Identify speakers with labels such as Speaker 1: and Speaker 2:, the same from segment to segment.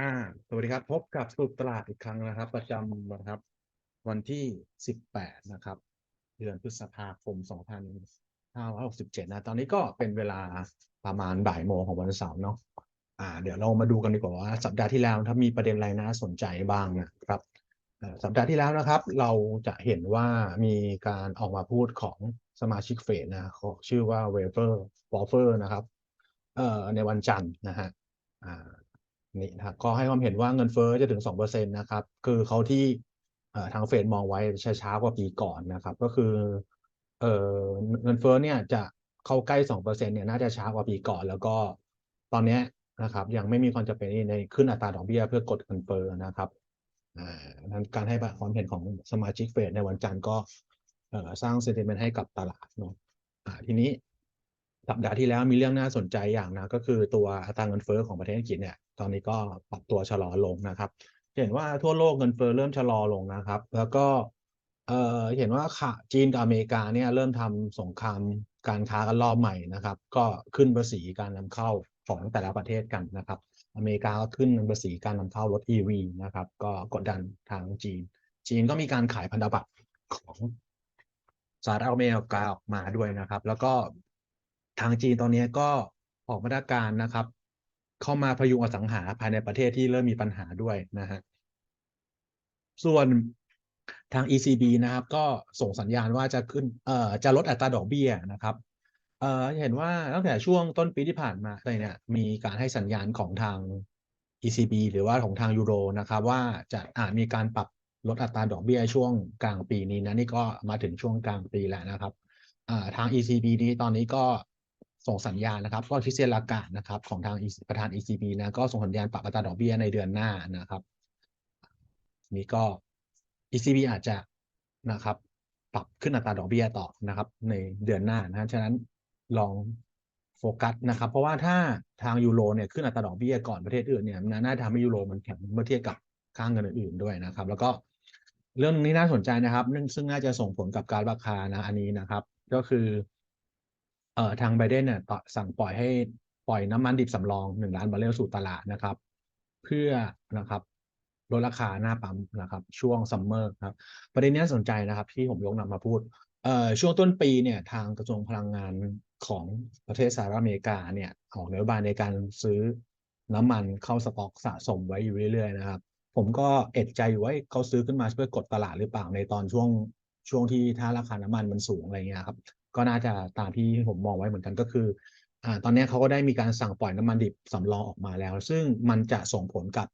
Speaker 1: อ่าสวัสดีครับ พบกับสรุปตลาดอีกครั้งนะครับ ประจำนะครับ วันที่ 18 นะครับ เดือนพฤษภาคม 2567 นะ ตอนนี้ก็เป็นเวลาประมาณบ่ายโมงของวันเสาร์เนาะอ่า เดี๋ยวเรามาดูกันดีกว่าว่าสัปดาห์ที่แล้วถ้ามีประเด็นอะไรน่าสนใจบ้างนะครับสัปดาห์ที่แล้วนะครับ เราจะเห็นว่ามีการออกมาพูดของสมาชิกเฟดนะขาชื่อว่าเวเฟอร์วอลเฟอร์นะครับเอ่อในวันจันทร์นะฮะอ่า นี่นะก็ให้ความเห็นว่าเงินเฟ้อจะถึง 2%นะครับ คือเขาที่ทางเฟดมองไว้ช้าช้ากว่าปีก่อนนะครับ ก็คือเอเงินเฟ้อเนี่ยจะเข้าใกล้ 2%เนี่ยน่าจะช้ากว่าปีก่อน แล้วก็ตอนนี้นะครับ ยังไม่มีความจำเป็นในขึ้นอัตราดอกเบี้ยเพื่อกดเงินเฟ้อนะครับนั้นการให้ความเห็นของสมาชิกเฟดในวันจันทร์ก็สร้างเซนติเมนต์ให้กับตลาดเนาะทีนี้สัปดาห์ที่แล้วมีเรื่องน่าสนใจอย่างนะ ก็คือตัวอัตราเงินเฟ้อของประเทศอังกฤษเนี่ย ตอนนี้ก็ปรับตัวชะลอลงนะครับเห็นว่าทั่วโลกเงินเฟ้อเริ่มชะลอลงนะครับ แล้วก็เอ่อเห็นว่าค่ะจีนกับอเมริกาเนี่ยเริ่มทำสงครามการค้ากันรอบใหม่นะครับ ก็ขึ้นภาษีการนำเข้าของแต่ละประเทศกันนะครับ อเมริกาก็ขึ้นภาษีการนำเข้ารถ EV นะครับ ก็กดดันทางจีน จีนก็มีการขายพันธบัตรของสหรัฐอเมริกาออกมาด้วยนะครับ แล้วก็ทางจีนตอนนี้ก็ออกมาตรการนะครับ เข้ามาพยุงอสังหาภายในประเทศที่เริ่มมีปัญหาด้วยนะฮะส่วนทาง ECB นะครับ ก็ส่งสัญญาณว่าจะขึ้นเอ่อจะลดอัตราดอกเบี้ยนะครับเอ่อเห็นว่าตั้งแต่ช่วงต้นปีที่ผ่านมาเลยเนี่ยมีการให้สัญญาณของทาง ECB หรือว่าของทางยูโรนะครับ ว่าจะอาจมีการปรับลดอัตราดอกเบี้ยช่วงกลางปีนี้นะนี่ก็มาถึงช่วงกลางปีแล้วนะครับอ่าทาง ECB นี้ตอนนี้ก็ ส่งสัญญาณนะครับ ก็ทิเซลากานะครับของทางประธาน ECB นะก็ส่งสัญญาณปรับอัตราดอกเบี้ยในเดือนหน้านะครับนี่ก็ ECB อาจจะนะครับ ปรับขึ้นอัตราดอกเบี้ยต่อนะครับ ในเดือนหน้านะฉะนั้นลองโฟกัสนะครับ เพราะว่าถ้าทางยูโรเนี่ยขึ้นอัตราดอกเบี้ยก่อนประเทศอื่นเนี่ยน่าจะทำให้ยูโรมันแข็งเมื่อเทียบกับค่าเงินอื่นๆด้วยนะครับ แล้วก็เรื่องนี้น่าสนใจนะครับเรื่องซึ่งน่าจะส่งผลกับการราคานะอันนี้นะครับ ก็คือ เอ่อทางไบเดนเนี่ยสั่งปล่อยให้ปล่อยน้ำมันดิบสำรองหนึ่งล้านบาร์เรลสู่ตลาดนะครับ เพื่อนะครับลดราคาหน้าปั๊มนะครับ ช่วงซัมเมอร์ครับ ประเด็นนี้สนใจนะครับที่ผมยกนำมาพูดเอ่อช่วงต้นปีเนี่ยทางกระทรวงพลังงานของประเทศสหรัฐอเมริกาเนี่ยออกนโยบายในการซื้อน้ำมันเข้าสต็อกสะสมไว้อยู่เรื่อยๆนะครับ ผมก็เอ็ดใจอยู่ว่าเขาซื้อขึ้นมาเพื่อกดตลาดหรือเปล่าในตอนช่วงช่วงที่ถ้าราคาน้ำมันมันสูงอะไรเงี้ยครับ ก็น่าจะตามที่ผมมองไว้เหมือนกันก็คืออ่าตอนนี้เขาก็ได้มีการสั่งปล่อยน้ำมันดิบสำรองออกมาแล้ว ซึ่งมันจะส่งผลกับ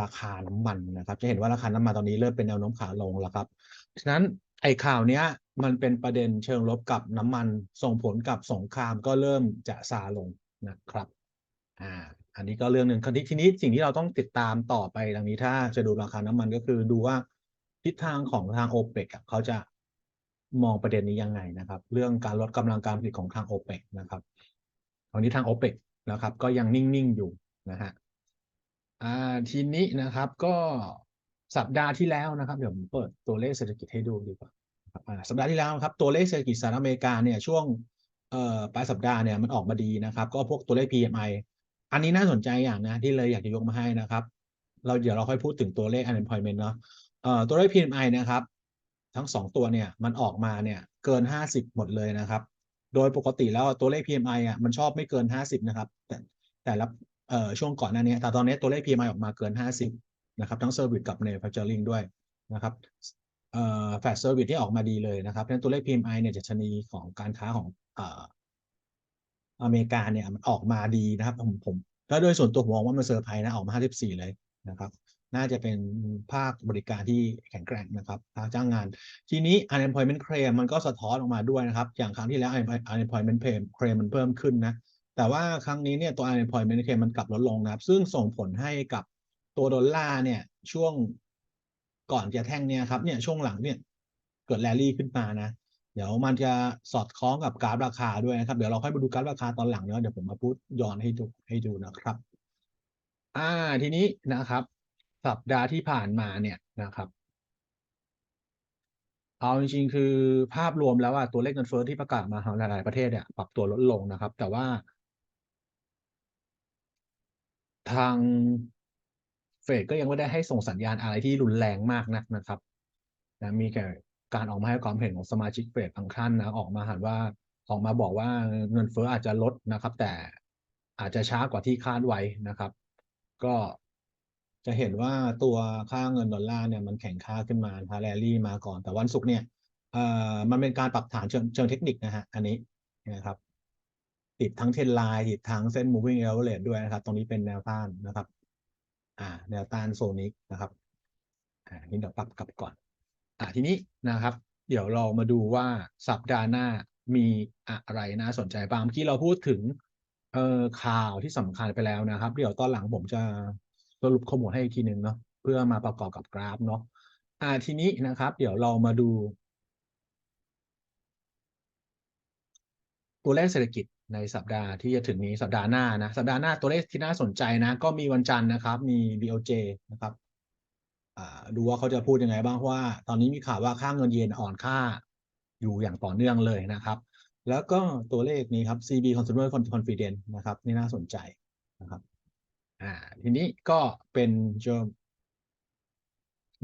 Speaker 1: ราคาน้ำมันนะครับ จะเห็นว่าราคาน้ำมันตอนนี้เริ่มเป็นแนวโน้มขาลงแล้วครับ ฉะนั้นไอ้ข่าวเนี้ยมันเป็นประเด็นเชิงลบกับน้ำมันส่งผลกับสงครามก็เริ่มจะซาลงนะครับ อ่า อันนี้ก็เรื่องหนึ่งคราวนี้ทีนี้สิ่งที่เราต้องติดตามต่อไปดังนี้ถ้าจะดูราคาน้ำมันก็คือดูว่าทิศทางของทางโอเปกเขาจะ มองประเด็นนี้ยังไงนะครับ เรื่องการลดกำลังการผลิตของทางโอเปกนะครับตอนนี้ทางโอเปกนะครับ ก็ยังนิ่งๆอยู่นะฮะอ่าทีนี้นะครับก็สัปดาห์ที่แล้วนะครับ เดี๋ยวผมเปิดตัวเลขเศรษฐกิจให้ดูดีกว่าครับสัปดาห์ที่แล้วครับตัวเลขเศรษฐกิจสหรัฐอเมริกาเนี่ยช่วงเอ่อปลายสัปดาห์เนี่ยมันออกมาดีนะครับ ก็พวกตัวเลข PMI อันนี้น่าสนใจอย่างนะที่เลยอยากจะยกมาให้นะครับ เราเดี๋ยวเราค่อยพูดถึงตัวเลข unemployment เนาะเอ่อตัวเลข PMI นะครับ ทั้งสองตัวเนี่ยมันออกมาเนี่ยเกิน 50 หมดเลยนะครับ โดยปกติแล้วตัวเลข PMI อะมันชอบไม่เกิน 50 นะครับ แต่แต่ละเอ่อช่วงก่อนหน้านี้ แต่ตอนนี้ตัวเลข PMI ออกมาเกิน 50 นะครับ ทั้ง Service กับ Manufacturing ด้วยนะครับเอ่อ Fast Service ที่ออกมาดีเลยนะครับเพราะฉะนั้นตัวเลข PMI เนี่ยจะชนีของการค้าของเอ่ออเมริกาเนี่ยมันออกมาดีนะครับผมผมแล้วโดยส่วนตัวผมมองว่ามันเซอร์ไพรส์นะออกมา 54 เลยนะครับ น่าจะเป็นภาคบริการที่แข็งแกร่งนะครับภาคจ้างงาน ทีนี้ unemployment claim มันก็สะท้อนออกมาด้วยนะครับ อย่างครั้งที่แล้ว unemployment claim มันเพิ่มขึ้นนะ แต่ว่าครั้งนี้เนี่ยตัว unemployment claim มันกลับลดลงนะครับ ซึ่งส่งผลให้กับตัวดอลลาร์เนี่ยช่วงก่อนจะแท่งเนี่ยครับเนี่ยช่วงหลังเนี่ยเกิดแรลลี่ขึ้นมานะ เดี๋ยวมันจะสอดคล้องกับกราฟราคาด้วยนะครับ เดี๋ยวเราค่อยมาดูกราฟราคาตอนหลังเนาะเดี๋ยวผมมาพูดย้อนให้ดูให้ดูนะครับ อ่าทีนี้นะครับ สัปดาห์ที่ผ่านมาเนี่ยนะครับ เอาจริงๆ คือภาพรวมแล้วอะตัวเลขเงินเฟ้อที่ประกาศมาของหลายๆประเทศเนี่ยปรับตัวลดลงนะครับ แต่ว่า ทางเฟดก็ยังไม่ได้ให้ส่งสัญญาณอะไรที่รุนแรงมากนักนะครับนะมีแค่การออกมาให้ความเห็นของสมาชิกเฟดบางท่านนะออกมาหันว่าออกมาบอกว่าเงินเฟ้ออาจจะลดนะครับ แต่อาจจะช้ากว่าที่คาดไว้นะครับ ก็ จะเห็นว่าตัวค่าเงินดอลลาร์เนี่ยมันแข็งค่าขึ้นมาทาแรลลี่มาก่อน แต่วันศุกร์เนี่ยเอ่อมันเป็นการปรับฐานเชิงเชิงเทคนิคนะฮะอันนี้นะครับ ติดทั้งเทรนไลน์ติดทั้งเส้น moving average ด้วยนะครับ ตรงนี้เป็นแนวต้านนะครับ อ่า แนวต้านโซนนี้นะครับอ่านี่เดี๋ยวปรับกลับก่อน อ่าทีนี้นะครับ เดี๋ยวเรามาดูว่าสัปดาห์หน้ามีอะไรน่าสนใจบ้างเมื่อกี้เราพูดถึงเอ่อข่าวที่สำคัญไปแล้วนะครับ เดี๋ยวตอนหลังผมจะ สรุปข้อมูลให้อีกทีหนึ่งเนาะเพื่อมาประกอบกับกราฟเนาะอ่าทีนี้นะครับ เดี๋ยวเรามาดู ตัวเลขเศรษฐกิจในสัปดาห์ที่จะถึงนี้สัปดาห์หน้านะ สัปดาห์หน้าตัวเลขที่น่าสนใจนะ ก็มีวันจันทร์นะครับ มี BOJ นะครับอ่าดูว่าเขาจะพูดยังไงบ้างเพราะว่า ตอนนี้มีข่าวว่าค่าเงินเยนอ่อนค่าอยู่อย่างต่อเนื่องเลยนะครับ แล้วก็ตัวเลขนี้ครับ CB Consumer Confidence นะครับ นี่น่าสนใจนะครับ อ่าทีนี้ก็เป็นเจอ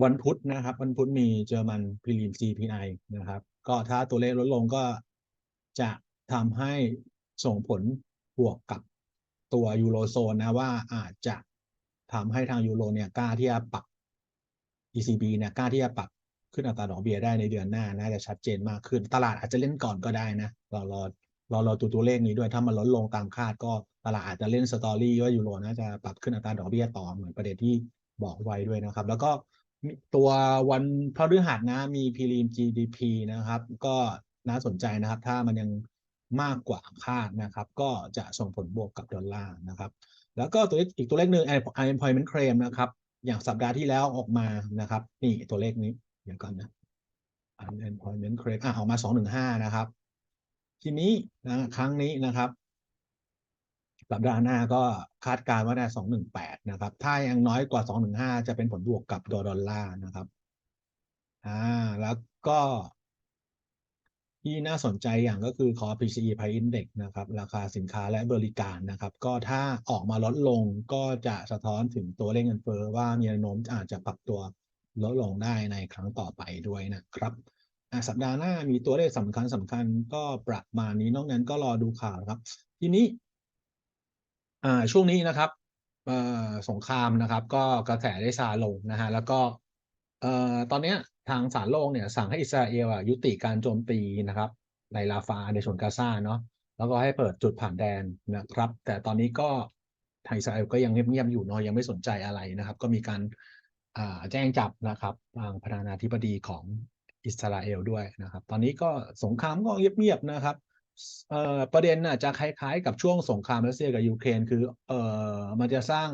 Speaker 1: วันพุธนะครับ วันพุธมีเจอมันพ r ลิม CPI นะครับ ก็ถ้าตัวเลขลดลงก็จะทำให้ส่งผลบวกกับตัวยูโรโซนนะว่าอาจจะทำให้ทางยูโรเนี่ยกล้าที่จะปรับ ECB เนี่ยกล้าที่จะปรับขึ้นอัตราดอกเบี้ยได้ในเดือนหน้าน่าจะชัดเจนมากขึ้น ตลาดอาจจะเล่นก่อนก็ได้นะรอรอรอรอตัวตัวเลขนี้ด้วยถ้ามันลดลงตามคาดก็ ตลาดอาจจะเล่นสตอรี่ว่ายูโรน่าจะปรับขึ้นอัตราดอกเบี้ยต่อเหมือนประเด็นที่บอกไว้ด้วยนะครับ แล้วก็ตัววันพฤหัสนะมี prelim GDP นะครับ ก็น่าสนใจนะครับ ถ้ามันยังมากกว่าคาดนะครับ ก็จะส่งผลบวกกับดอลลาร์นะครับ แล้วก็ตัวอีกตัวเลขหนึ่ง unemployment claim นะครับ อย่างสัปดาห์ที่แล้วออกมานะครับ นี่ตัวเลขนี้เดี๋ยวก่อนนะ unemployment claim อะออกมาสองหนึ่งห้านะครับ ทีนี้นะครั้งนี้นะครับ สัปดาห์หน้าก็คาดการณ์ว่าได้สองหนึ่งแปดนะครับ ถ้ายังน้อยกว่าสองหนึ่งห้าจะเป็นผลบวกกับดอลลาร์นะครับ อ่า แล้วก็ที่น่าสนใจอย่างก็คือ Core PCE Price Index นะครับ ราคาสินค้าและบริการนะครับ ก็ถ้าออกมาลดลงก็จะสะท้อนถึงตัวเลขเงินเฟ้อว่ามีแนวโน้มอาจจะปรับตัวลดลงได้ในครั้งต่อไปด้วยนะครับอ่าสัปดาห์หน้ามีตัวเลขสำคัญสำคัญก็ประมาณนี้นอกนั้นก็รอดูข่าวครับ ทีนี้ อ่าช่วงนี้นะครับเอ่อสงครามนะครับ ก็กระแสได้ซาลงนะฮะแล้วก็เอ่อตอนเนี้ยทางศาลโลกเนี่ยสั่งให้อิสราเอลอะยุติการโจมตีนะครับ ในราฟาในชนกาซาเนาะแล้วก็ให้เปิดจุดผ่านแดนนะครับ แต่ตอนนี้ก็ทางอิสราเอลก็ยังเงียบๆอยู่เนาะยังไม่สนใจอะไรนะครับ ก็มีการอ่าแจ้งจับนะครับทางประธานาธิบดีของอิสราเอลด้วยนะครับ ตอนนี้ก็สงครามก็เงียบๆนะครับ ประเด็นน่ะจะคล้ายๆ กับช่วงสงครามรัสเซียกับยูเครนคือเออมันจะสร้าง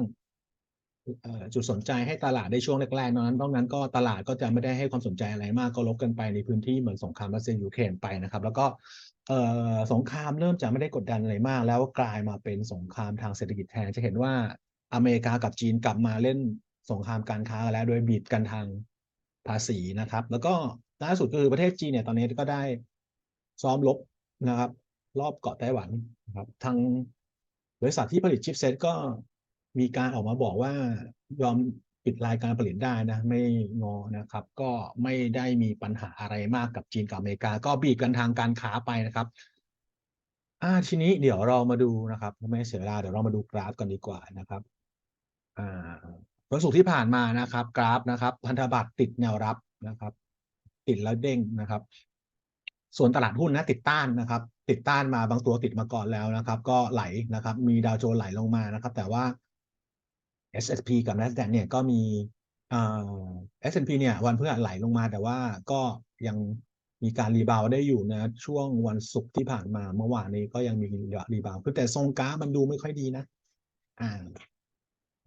Speaker 1: จุดสนใจให้ตลาดได้ช่วงแรกๆนั้นนอกนั้นก็ตลาดก็จะไม่ได้ให้ความสนใจอะไรมากก็ลบกันไปในพื้นที่เหมือนสงครามรัสเซียยูเครนไปนะครับ แล้วก็สงครามเริ่มจะไม่ได้กดดันอะไรมาก แล้วกลายมาเป็นสงครามทางเศรษฐกิจแทนจะเห็นว่าอเมริกากับจีนกลับมาเล่นสงครามการค้าแล้วโดยบีบกันทางภาษีนะครับ แล้วก็ล่าสุดก็คือประเทศจีนเนี่ยตอนนี้ก็ได้ซ้อมรบ นะครับ รอบเกาะไต้หวันนะครับทางบริษัทที่ผลิตชิปเซตก็มีการออกมาบอกว่ายอมปิดรายการผลิตได้นะ ไม่งอนะครับ ก็ไม่ได้มีปัญหาอะไรมากกับจีนกับอเมริกา ก็บีบกันทางการค้าไปนะครับอ่าทีนี้เดี๋ยวเรามาดูนะครับ ไม่เสียเวลาเดี๋ยวเรามาดูกราฟกันดีกว่านะครับอ่าวันศุกร์ที่ผ่านมานะครับ กราฟนะครับ พันธบัตรติดแนวรับนะครับ ติดแล้วเด้งนะครับ ส่วนตลาดหุ้นนะติดต้านนะครับ ติดต้านมาบางตัวติดมาก่อนแล้วนะครับ ก็ไหลนะครับ มีดาวโจนส์ไหลลงมานะครับ แต่ว่า S&P กับ NASDAQ เนี่ยก็มีเอ่า S&P เนี่ยวันเพื่อไหลลงมาแต่ว่าก็ยังมีการรีบาวได้อยู่นะ ช่วงวันศุกร์ที่ผ่านมาเมื่อวานนี้ก็ยังมีรีบาวคือแต่ทรงกราฟมันดูไม่ค่อยดีนะ อ่า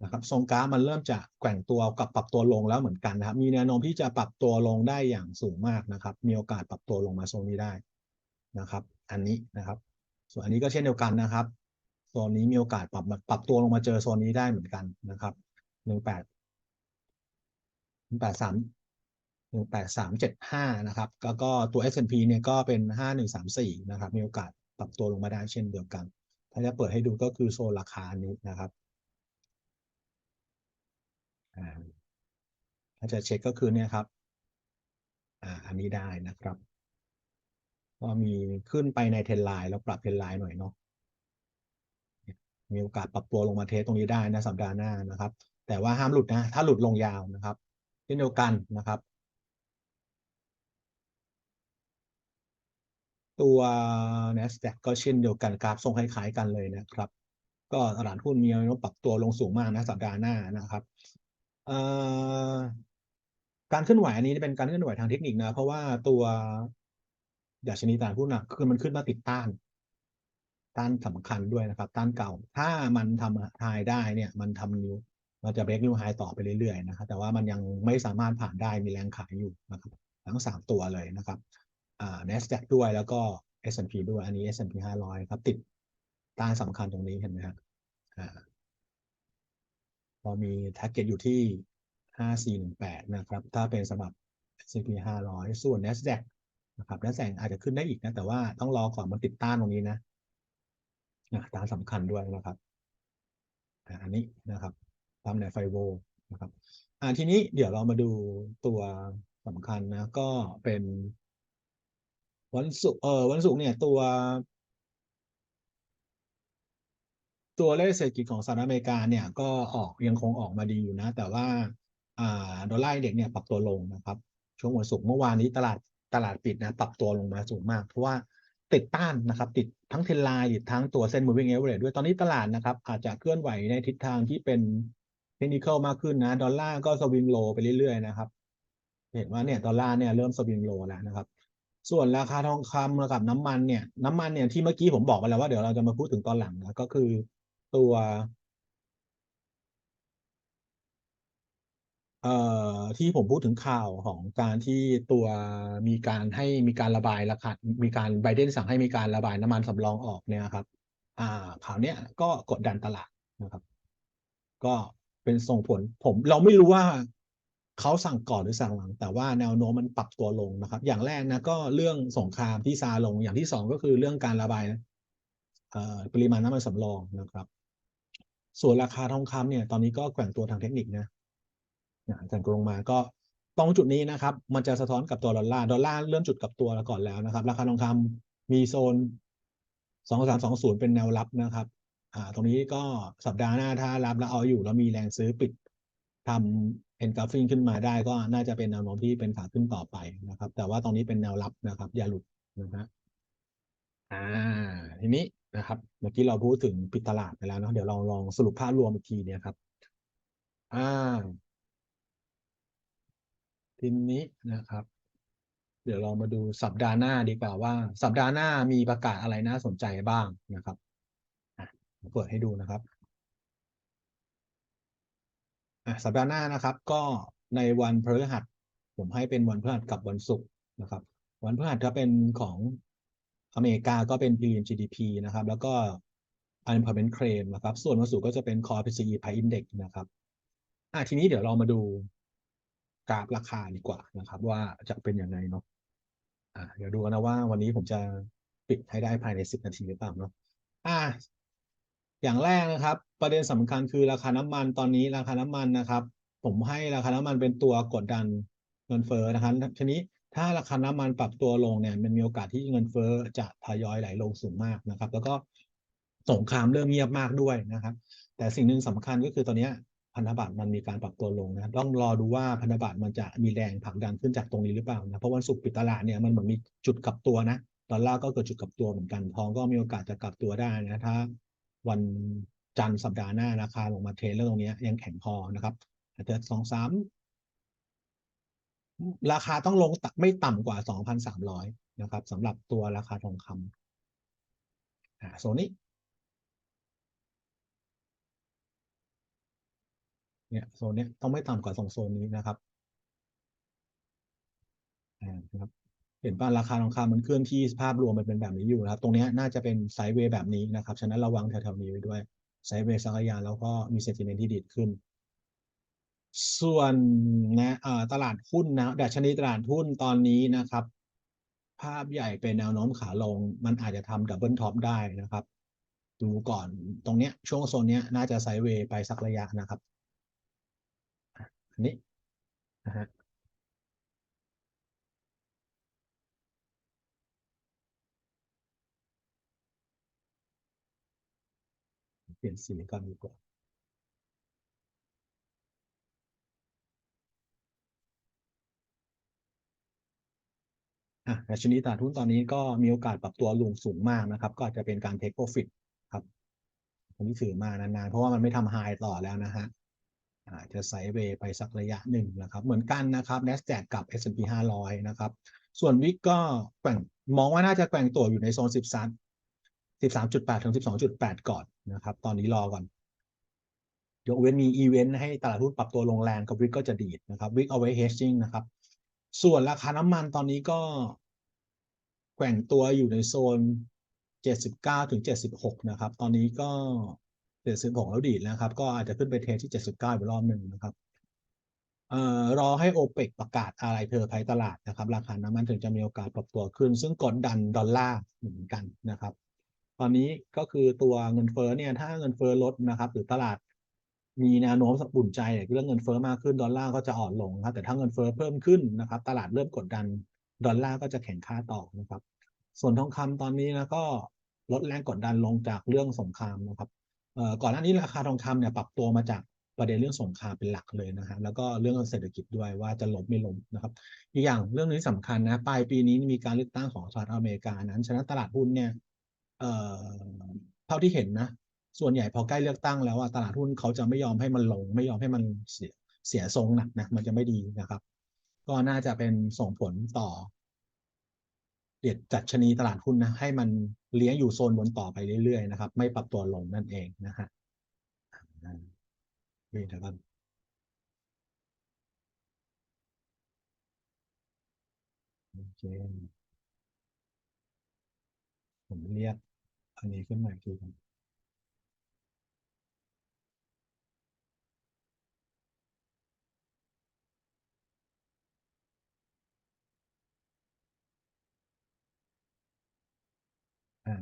Speaker 1: นะครับทรงกราฟมันเริ่มจะแกว่งตัวกับปรับตัวลงแล้วเหมือนกันนะครับ มีแนวโน้มที่จะปรับตัวลงได้อย่างสูงมากนะครับ มีโอกาสปรับตัวลงมาโซนนี้ได้นะครับ อันนี้นะครับ ส่วนอันนี้ก็เช่นเดียวกันนะครับโซนนี้มีโอกาสปรับปรับตัวลงมาเจอโซนนี้ได้เหมือนกันนะครับหนึ่งแปดหนึ่งแปดสามหนึ่งแปดสามเจ็ดห้านะครับแล้วก็ตัว S&P เนี่ยก็เป็นห้าหนึ่งสามสี่นะครับ มีโอกาสปรับตัวลงมาได้เช่นเดียวกัน ถ้าจะเปิดให้ดูก็คือโซนราคานี้นะครับ ถ้าจะเช็คก็คือเนี่ยครับอ่าอันนี้ได้นะครับก็มีขึ้นไปในเทรนไลน์แล้วปรับเทรนไลน์หน่อยเนาะมีโอกาสปรับตัวลงมาเทสตรงนี้ได้นะสัปดาห์หน้านะครับ แต่ว่าห้ามหลุดนะ ถ้าหลุดลงยาวนะครับเช่นเดียวกันนะครับ ตัว NASDAQ ก็เช่นเดียวกันกราฟทรงคล้ายๆกันเลยนะครับ ก็ตลาดหุ้นมีแนวโน้มปรับตัวลงสูงมากนะสัปดาห์หน้านะครับ การเคลื่อนไหวอันนี้เป็นการเคลื่อนไหวทางเทคนิคนะ เพราะว่าตัวดัชนีตลาดหุ้นนะคือมันขึ้นมาติดต้าน ต้านสำคัญด้วยนะครับ ต้านเก่า ถ้ามันทำไฮได้เนี่ย มันทำนิว มันจะเบรกนิวไฮต่อไปเรื่อยๆนะครับ แต่ว่ามันยังไม่สามารถผ่านได้ มีแรงขายอยู่นะครับ ทั้งสามตัวเลยนะครับอ่า NASDAQ ด้วยแล้วก็ S&P ด้วย อันนี้ S&P 500 ครับ ติดต้านสำคัญตรงนี้เห็นไหมครับอ่า พอมี target อยู่ที่ 5418 นะครับ ถ้าเป็นสำหรับ S&P 500 ส่วน NASDAQ นะครับ NASDAQ อาจจะขึ้นได้อีกนะ แต่ว่าต้องรอก่อนมันติดต้านตรงนี้นะนะตานสำคัญด้วยนะครับ อันนี้นะครับตามแนวไฟโวนะครับอ่าทีนี้เดี๋ยวเรามาดูตัวสำคัญนะ ก็เป็น วันศุกร์เออวันศุกร์เนี่ยตัว ตัวเลขเศรษฐกิจของสหรัฐอเมริกาเนี่ยก็ออกยังคงออกมาดีอยู่นะ แต่ว่าดอลลาร์อินเด็กซ์เนี่ยปรับตัวลงนะครับ ช่วงวันศุกร์เมื่อวานนี้ตลาดตลาดปิดนะปรับตัวลงมาสูงมาก เพราะว่าติดต้านนะครับ ติดทั้งเทนไลน์ติดทั้งตัวเส้น moving average ด้วยตอนนี้ตลาดนะครับ อาจจะเคลื่อนไหวในทิศทางที่เป็นเทคนิคอลมากขึ้นนะดอลลาร์ก็สวิงโลไปเรื่อยๆนะครับเห็นว่าเนี่ยดอลลาร์เนี่ยเริ่มสวิงโลแล้วนะครับ ส่วนราคาทองคำกับน้ำมันเนี่ย น้ำมันเนี่ยที่เมื่อกี้ผมบอกไปแล้วว่าเดี๋ยวเราจะมาพูดถึงตอนหลังนะก็คือ ตัวเอ่อที่ผมพูดถึงข่าวของการที่ตัวมีการให้มีการระบายราคา มีการไบเดนสั่งให้มีการระบายน้ำมันสำรองออกเนี่ยครับ อ่าข่าวเนี้ยก็กดดันตลาดนะครับ ก็เป็นส่งผลผมเราไม่รู้ว่าเขาสั่งก่อนหรือสั่งหลัง แต่ว่าแนวโน้มมันปรับตัวลงนะครับ อย่างแรกนะก็เรื่องสงครามที่ซาลงอย่างที่สองก็คือเรื่องการระบายเอ่อปริมาณน้ำมันสำรองนะครับ ส่วนราคาทองคำเนี่ย ตอนนี้ก็แกว่งตัวทางเทคนิคนะนะแกว่งตัวลงมาก็ตรงจุดนี้นะครับ มันจะสะท้อนกับตัวดอลลาร์ ดอลลาร์เริ่มจุดกับตัวแล้วก่อนแล้วนะครับ ราคาทองคำมีโซนสองสามสองศูนย์เป็นแนวรับนะครับ อ่า ตรงนี้ก็สัปดาห์หน้าถ้ารับแล้วเอาอยู่แล้วมีแรงซื้อปิดทำเอ็นกราฟิงขึ้นมาได้ก็น่าจะเป็นแนวโน้มที่เป็นขาขึ้นต่อไปนะครับ แต่ว่าตรงนี้เป็นแนวรับนะครับ อย่าหลุดนะฮะอ่า ทีนี้ นะครับเมื่อกี้เราพูดถึงปิดตลาดไปแล้วเนาะเดี๋ยวเราลองสรุปภาพรวมอีกทีเนี่ยครับ อ่าทีนี้นะครับ เดี๋ยวเรามาดูสัปดาห์หน้าดีกว่าว่า สัปดาห์หน้ามีประกาศอะไรน่าสนใจบ้างนะครับอะเปิดให้ดูนะครับอะสัปดาห์หน้านะครับ ก็ในวันพฤหัสผมให้เป็นวันพฤหัสกับวันศุกร์นะครับ วันพฤหัสจะเป็นของ อเมริกาก็เป็น Prelim GDP นะครับ แล้วก็ Unemployment Claim นะครับ ส่วนวันศุกร์ก็จะเป็น Core PCE Price Index นะครับอะทีนี้เดี๋ยวเรามาดูกราฟราคาดีกว่านะครับ ว่าจะเป็นยังไงเนาะอะเดี๋ยวดูกันนะว่าวันนี้ผมจะปิดให้ได้ภายในสิบนาทีหรือเปล่าเนาะอะอย่างแรกนะครับ ประเด็นสำคัญคือราคาน้ำมันตอนนี้ราคาน้ำมันนะครับ ผมให้ราคาน้ำมันเป็นตัวกดดันเงินเฟ้อนะครับทีนี้ ถ้าราคาน้ำมันปรับตัวลงเนี่ยมันมีโอกาสที่เงินเฟ้อจะทยอยไหลลงสูงมากนะครับ แล้วก็สงครามเริ่มเงียบมากด้วยนะครับ แต่สิ่งหนึ่งสำคัญก็คือตอนนี้พันธบัตรมันมีการปรับตัวลงนะต้องรอดูว่าพันธบัตรมันจะมีแรงผลักดันขึ้นจากตรงนี้หรือเปล่านะเพราะวันศุกร์ปิดตลาดเนี่ยมันเหมือนมีจุดกลับตัวนะดอลลาร์ก็เกิดจุดกลับตัวเหมือนกันทองก็มีโอกาสจะกลับตัวได้นะถ้า วันจันทร์สัปดาห์หน้าราคาลงมาเทรนแล้วตรงนี้ยังแข็งพอนะครับอาจจะสองสาม ราคาต้องลงไม่ต่ำกว่าสองพันสามร้อยนะครับสำหรับตัวราคาทองคำอ่าโซนนี้เนี่ยโซนเนี้ยต้องไม่ต่ำกว่าสองโซนนี้นะครับอ่านะครับเห็นป่ะราคาทองคำมันเคลื่อนที่ภาพรวมมันเป็นแบบนี้อยู่นะครับ ตรงนี้น่าจะเป็นไซด์เวย์แบบนี้นะครับ ฉะนั้นระวังแถวๆนี้ไว้ด้วยไซด์เวย์สักระยะแล้วก็มีเซนติเมนต์ที่ดีขึ้น ส่วนนะตลาดหุ้นนะดัชนีตลาดหุ้นตอนนี้นะครับ ภาพใหญ่เป็นแนวโน้มขาลง มันอาจจะทำดับเบิลท็อปได้นะครับ ดูก่อนตรงเนี้ยช่วงโซนเนี้ยน่าจะไซด์เวย์ไปสักระยะนะครับอันนี้นะฮะเปลี่ยนสีก่อนดีกว่า ดัชนีตลาดหุ้นตอนนี้ก็มีโอกาสปรับตัวลงสูงมากนะครับ ก็อาจจะเป็นการ take profit ครับผมที่ถือมานานๆ เพราะว่ามันไม่ทำ high ต่อแล้วนะฮะอาจจะไซด์เวย์ไปสักระยะหนึ่งนะครับ เหมือนกันนะครับ NASDAQ กับ S&P 500 นะครับ ส่วนวิกก็แกว่งมองว่าน่าจะแกว่งตัวอยู่ในโซน 13 13.8 ถึง 12.8 ก่อนนะครับ ตอนนี้รอก่อน ยกเว้นมีอีเวนต์ให้ตลาดหุ้นปรับตัวลงแรงกับวิกก็จะดีดนะครับวิกเอาไว้ hedging นะครับ ส่วนราคาน้ำมันตอนนี้ก็แกว่งตัวอยู่ในโซน 79ถึง76 นะครับ ตอนนี้ก็ 76 แล้วดีดนะครับ ก็อาจจะขึ้นไปเทสที่ 79อีกรอบหนึ่งนะครับเอ่อรอให้โอเปกประกาศอะไรเธอภัยตลาดนะครับ ราคาน้ำมันถึงจะมีโอกาสปรับตัวขึ้น ซึ่งกดดันดอลลาร์เหมือนกันนะครับ ตอนนี้ก็คือตัวเงินเฟ้อเนี่ย ถ้าเงินเฟ้อลดนะครับ หรือตลาด มีแนวโน้มอุ่นใจเรื่องเงินเฟ้อมากขึ้นดอลลาร์ก็จะอ่อนลงครับแต่ถ้าเงินเฟ้อเพิ่มขึ้นนะครับ ตลาดเริ่มกดดันดอลลาร์ก็จะแข็งค่าต่อนะครับ ส่วนทองคำตอนนี้นะก็ลดแรงกดดันลงจากเรื่องสงครามนะครับก่อนหน้านี้ราคาทองคำเนี่ยปรับตัวมาจากประเด็นเรื่องสงครามเป็นหลักเลยนะฮะแล้วก็เรื่องเศรษฐกิจด้วยว่าจะล้มไม่ล้มนะครับ อีกอย่างเรื่องนี้สำคัญนะปลายปีนี้มีการเลือกตั้งของสหรัฐอเมริกานั้นฉะนั้นตลาดหุ้นเนี่ยเท่าที่เห็นนะ ส่วนใหญ่พอใกล้เลือกตั้งแล้วอะตลาดหุ้นเขาจะไม่ยอมให้มันลง ไม่ยอมให้มันเสียเสียทรงหนักนะมันจะไม่ดีนะครับ ก็น่าจะเป็นส่งผลต่อเดียดจัดชนีตลาดหุ้นนะให้มันเลี้ยงอยู่โซนบนต่อไปเรื่อยๆนะครับ ไม่ปรับตัวลงนั่นเองนะฮะอ่านี่นะครับโอเคผมเรียกอันนี้ขึ้นมาอีกทีครับ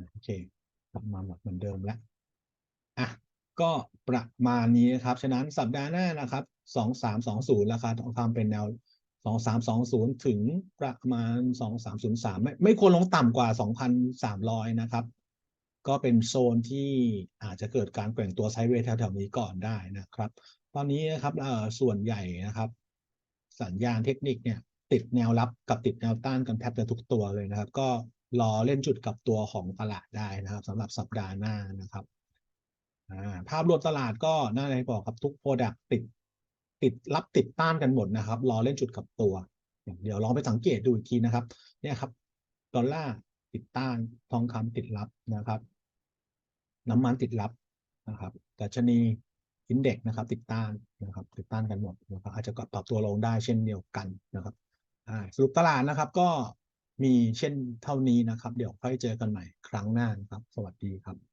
Speaker 1: โอเคกลับมาเหมือนเดิมแล้วอะก็ประมาณนี้นะครับ ฉะนั้นสัปดาห์หน้านะครับสองสามสองศูนย์ราคาทองคำเป็นแนวสองสามสองศูนย์ถึงประมาณสองสามศูนย์สามไม่ไม่ควรลงต่ำกว่าสองพันสามร้อยนะครับ ก็เป็นโซนที่อาจจะเกิดการแกว่งตัวไซด์เวย์แถวๆนี้ก่อนได้นะครับ ตอนนี้นะครับส่วนใหญ่นะครับ สัญญาณเทคนิคเนี่ยติดแนวรับกับติดแนวต้านกันแทบจะทุกตัวเลยนะครับ ก็ รอเล่นจุดกับตัวของตลาดได้นะครับสำหรับสัปดาห์หน้านะครับภาพรวมตลาดก็น่าจะบอกครับทุกโปรดักติดติดรับติดต้านกันหมดนะครับ รอเล่นจุดกับตัว เดี๋ยวลองไปสังเกตดูอีกทีนะครับ เนี่ยครับดอลลาร์ติดต้านทองคำติดรับนะครับ น้ำมันติดรับนะครับดัชนีอินเด็กนะครับ ติดต้านนะครับ ติดต้านกันหมดนะครับอาจจะปรับตัวลงได้เช่นเดียวกันนะครับสรุปตลาดนะครับ ก็ มีเช่นเท่านี้นะครับ เดี๋ยวค่อยเจอกันใหม่ครั้งหน้านะครับ สวัสดีครับ